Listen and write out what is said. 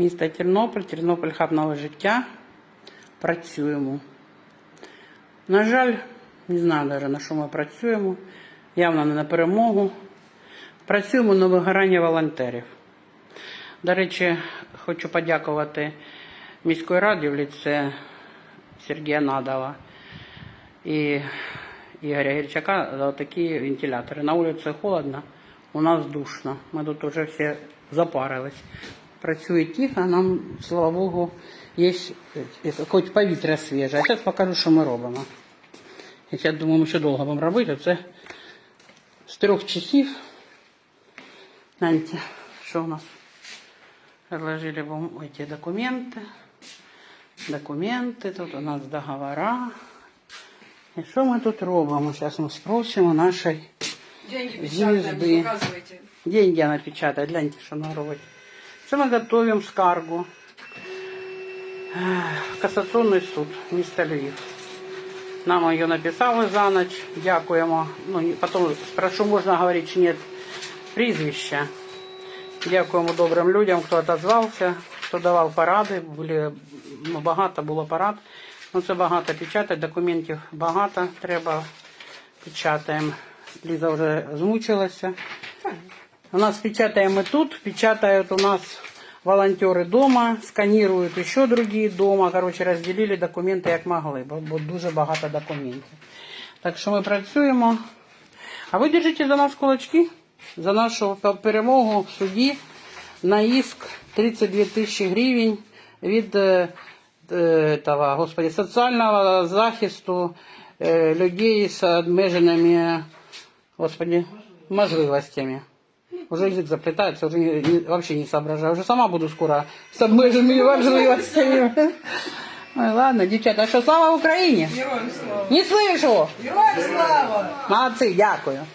Місто Тернопіль, Тернопіль хаб нове життя. Працюємо. На жаль, не знаю навіть на що ми працюємо. Явно не на перемогу. Працюємо на вигорання волонтерів. До речі, хочу подякувати міської раді в ліце Сергія Надова і Ігоря Гірчака за такі вентилятори. На вулиці холодно, у нас душно. Ми тут вже всі запарились. Працює тихо, нам, слава Богу, є е, хоч повітря свіже. А зараз покажу, що ми робимо. Я думаю, ми ще довго будемо робити. Це з трьох часів. Гляньте, що у нас? Разложили вам эти документы. Документы, тут у нас договора. І що ми тут робимо? Зараз ми спросимо нашої Деньги Звезды. печатаем, показывайте. деньги она печатает. Гляньте, что она робит. Что мы готовим скаргу? Ех, Кассационный суд, місто Львів. Нам ее написали за ночь. Дякуємо. Ну, потім спрошу, можна говорити чи ні прізвища. Дякуємо добрим людям, хто отозвався, хто давав поради. Були, ну, багато було порад. Ну, це багато печатати, документів багато треба. Печатаємо. Ліза вже змучилася. У нас печатаем и тут, печатают у нас волонтеры дома, сканируют еще другие дома. Короче, разделили документи як могли, бо, дуже багато документів. Так що ми працюємо. А ви держите за нас кулачки, за нашу перемогу в суді на иск 32 тисячі гривень від е, е, господи, соціального захисту е, людей з обмеженими господи, можливостями. Уже язык заплетается, уже не- не- вообще не соображаю. Уже сама буду скоро с обмеженными возможностями. Ой, ладно, девчата, а что, слава Украине? Героям слава. Не слышу! Героям слава! Молодцы, дякую.